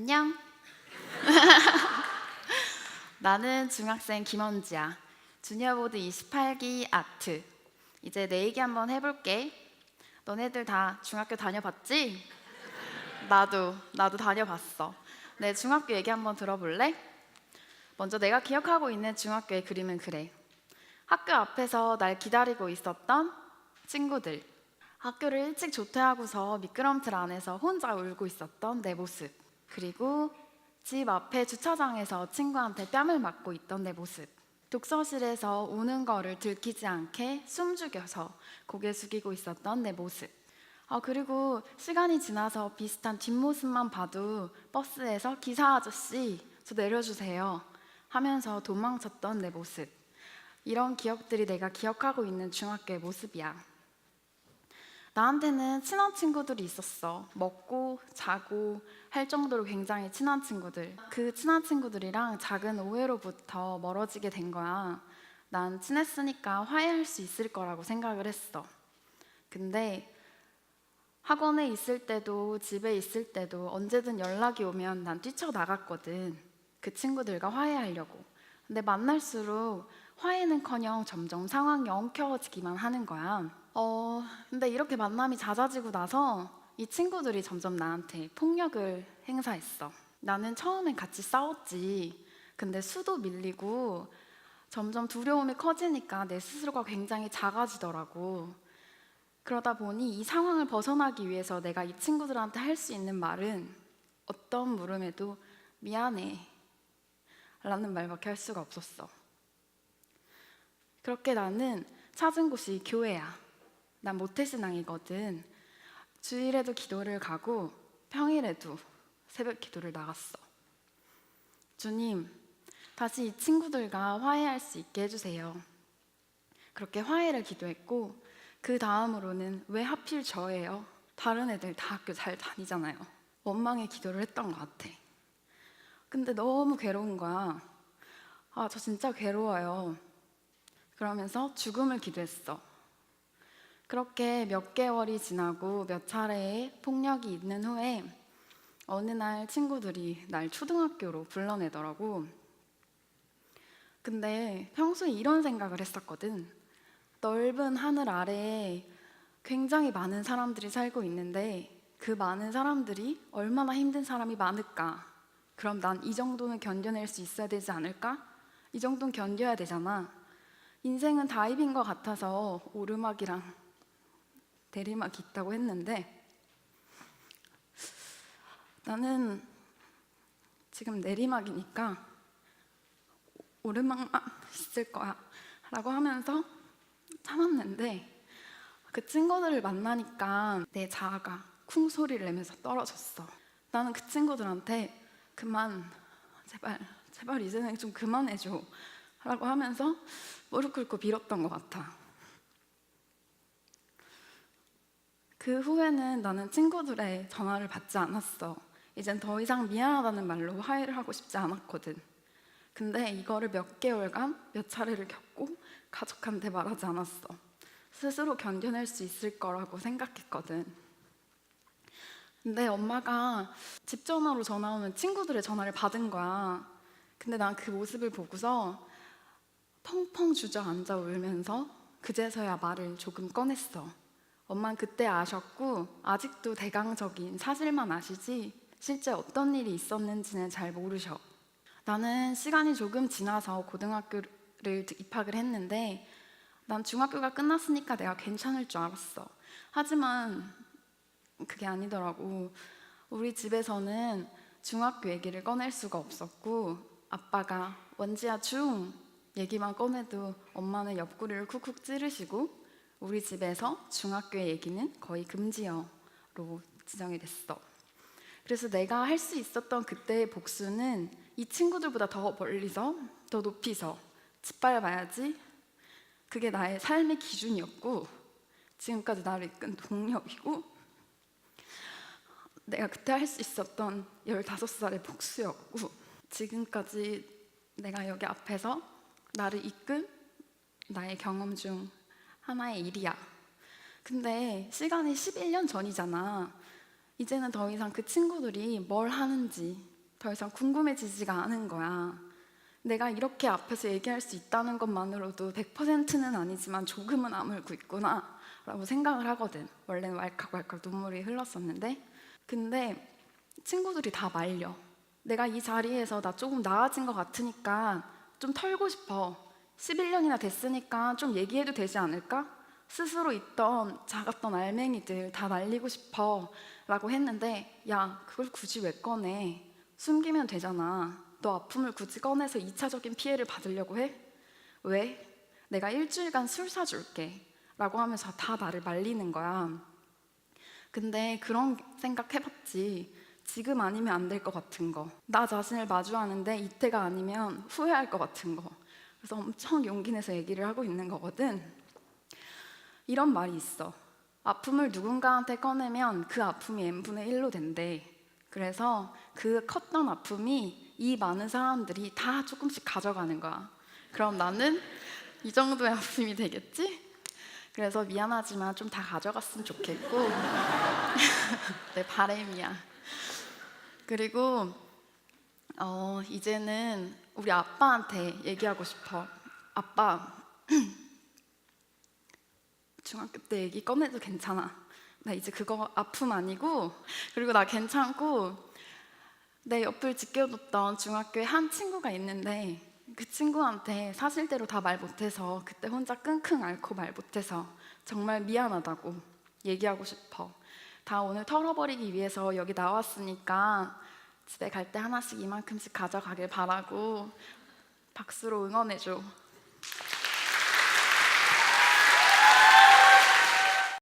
안녕. 나는 중학생 김원지야. 주니어보드 28기 아트. 이제 내 얘기 한번 해볼게. 너네들 다 중학교 다녀봤지? 나도, 나도 다녀봤어. 내 중학교 얘기 한번 들어볼래? 먼저 내가 기억하고 있는 중학교의 그림은 그래. 학교 앞에서 날 기다리고 있었던 친구들. 학교를 일찍 조퇴하고서 미끄럼틀 안에서 혼자 울고 있었던 내 모습. 그리고 집 앞에 주차장에서 친구한테 뺨을 맞고 있던 내 모습. 독서실에서 우는 거를 들키지 않게 숨 죽여서 고개 숙이고 있었던 내 모습. 아, 그리고 시간이 지나서 비슷한 뒷모습만 봐도 버스에서 기사 아저씨, 저 내려주세요. 하면서 도망쳤던 내 모습. 이런 기억들이 내가 기억하고 있는 중학교의 모습이야. 나한테는 친한 친구들이 있었어. 먹고 자고 할 정도로 굉장히 친한 친구들. 그 친한 친구들이랑 작은 오해로부터 멀어지게 된 거야. 난 친했으니까 화해할 수 있을 거라고 생각을 했어. 근데 학원에 있을 때도 집에 있을 때도 언제든 연락이 오면 난 뛰쳐나갔거든. 그 친구들과 화해하려고. 근데 만날수록 화해는커녕 점점 상황이 엉켜지기만 하는 거야. 어, 근데 이렇게 만남이 잦아지고 나서 이 친구들이 점점 나한테 폭력을 행사했어. 나는 처음엔 같이 싸웠지. 근데 수도 밀리고 점점 두려움이 커지니까 내 스스로가 굉장히 작아지더라고. 그러다 보니 이 상황을 벗어나기 위해서 내가 이 친구들한테 할 수 있는 말은 어떤 물음에도 미안해 라는 말밖에 할 수가 없었어. 그렇게 나는 찾은 곳이 교회야. 난 모태신앙이거든. 주일에도 기도를 가고 평일에도 새벽 기도를 나갔어. 주님, 다시 이 친구들과 화해할 수 있게 해주세요. 그렇게 화해를 기도했고 그 다음으로는 왜 하필 저예요? 다른 애들 다 학교 잘 다니잖아요. 원망의 기도를 했던 것 같아. 근데 너무 괴로운 거야. 아, 저 진짜 괴로워요. 그러면서 죽음을 기도했어. 그렇게 몇 개월이 지나고 몇 차례의 폭력이 있는 후에 어느 날 친구들이 날 초등학교로 불러내더라고. 근데 평소에 이런 생각을 했었거든. 넓은 하늘 아래에 굉장히 많은 사람들이 살고 있는데 그 많은 사람들이 얼마나 힘든 사람이 많을까? 그럼 난 이 정도는 견뎌낼 수 있어야 되지 않을까? 이 정도는 견뎌야 되잖아. 인생은 다이빙 것 같아서 오르막이랑 내리막이 있다고 했는데 나는 지금 내리막이니까 오르막만 있을 거야 라고 하면서 참았는데 그 친구들을 만나니까 내 자아가 쿵 소리를 내면서 떨어졌어. 나는 그 친구들한테 그만 제발 제발 이제는 좀 그만해줘 라고 하면서 무릎 꿇고 빌었던 것 같아 그 후에는 나는 친구들의 전화를 받지 않았어 이젠 더 이상 미안하다는 말로 화해를 하고 싶지 않았거든 근데 이거를 몇 개월간 몇 차례를 겪고 가족한테 말하지 않았어. 스스로 견뎌낼 수 있을 거라고 생각했거든. 근데 엄마가 집 전화로 전화 오면 친구들의 전화를 받은 거야. 근데 난 그 모습을 보고서 펑펑 주저앉아 울면서 그제서야 말을 조금 꺼냈어. 엄마는 그때 아셨고 아직도 대강적인 사실만 아시지 실제 어떤 일이 있었는지는 잘 모르셔. 나는 시간이 조금 지나서 고등학교를 입학을 했는데 난 중학교가 끝났으니까 내가 괜찮을 줄 알았어. 하지만 그게 아니더라고. 우리 집에서는 중학교 얘기를 꺼낼 수가 없었고 아빠가 원지야 중 얘기만 꺼내도 엄마는 옆구리를 쿡쿡 찌르시고 우리 집에서 중학교 얘기는 거의 금지어로 지정이 됐어. 그래서 내가 할 수 있었던 그때의 복수는 이 친구들보다 더 멀리서 더 높이서 짓밟아야지 그게 나의 삶의 기준이었고 지금까지 나를 이끈 동력이고 내가 그때 할 수 있었던 15살의 복수였고 지금까지 내가 여기 앞에서 나를 이끈 나의 경험 중 하나의 일이야. 근데 시간이 11년 전이잖아. 이제는 더 이상 그 친구들이 뭘 하는지 더 이상 궁금해지지가 않은 거야. 내가 이렇게 앞에서 얘기할 수 있다는 것만으로도 100%는 아니지만 조금은 아물고 있구나 라고 생각을 하거든. 원래는 왈칵왈칵 눈물이 흘렀었는데. 근데 친구들이 다 말려. 내가 이 자리에서 나 조금 나아진 것 같으니까 좀 털고 싶어 11년이나 됐으니까 좀 얘기해도 되지 않을까? 스스로 있던 작았던 알맹이들 다 날리고 싶어 라고 했는데 야 그걸 굳이 왜 꺼내 숨기면 되잖아 너 아픔을 굳이 꺼내서 2차적인 피해를 받으려고 해? 왜? 내가 일주일간 술 사줄게 라고 하면서 다 나를 말리는 거야 근데 그런 생각 해봤지 지금 아니면 안 될 것 같은 거나 자신을 마주하는데 이때가 아니면 후회할 것 같은 거 그래서 엄청 용기 내서 얘기를 하고 있는 거거든 이런 말이 있어. 아픔을 누군가한테 꺼내면 그 아픔이 n분의 1로 된대. 그래서 그 컸던 아픔이 이 많은 사람들이 다 조금씩 가져가는 거야. 그럼 나는 이 정도의 아픔이 되겠지? 그래서 미안하지만 좀 다 가져갔으면 좋겠고 내 바램이야. 그리고 어, 이제는 우리 아빠한테 얘기하고 싶어. 아빠, 중학교 때 얘기 꺼내도 괜찮아. 나 이제 그거 아픔 아니고 그리고 나 괜찮고 내 옆을 지켜줬던 중학교에 한 친구가 있는데 그 친구한테 사실대로 다 말 못해서 그때 혼자 끙끙 앓고 말 못해서 정말 미안하다고 얘기하고 싶어. 다 오늘 털어버리기 위해서 여기 나왔으니까 집에 갈 때 하나씩 이만큼씩 가져가길 바라고 박수로 응원해줘.